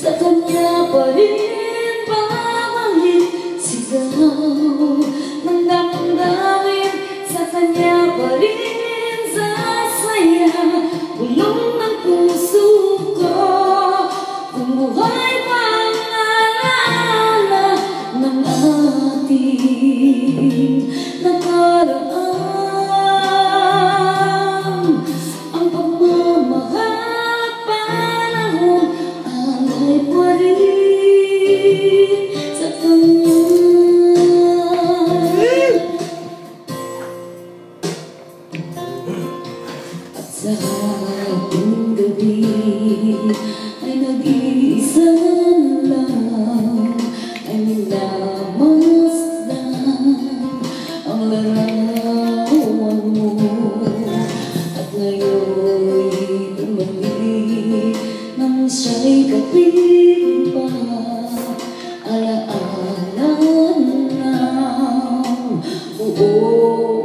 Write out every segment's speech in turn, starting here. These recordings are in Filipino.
Завтра мне повинен помолить всегда. Мандам, мандам, завтра. Sa hapong gabi ay nag-iisa lang ay minamasdan ang larawan mo at ngayon'y umali nang siya'y kapit pa alaala na buo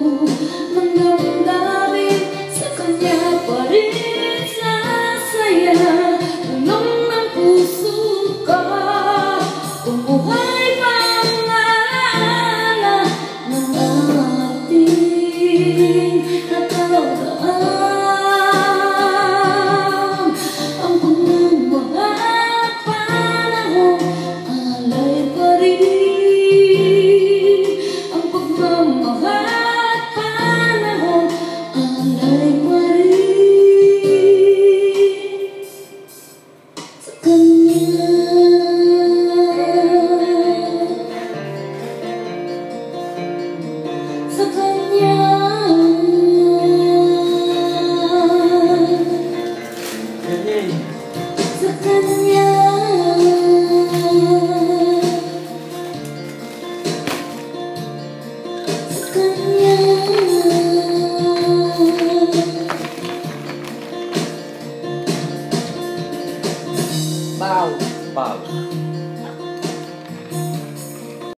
you. bao bao.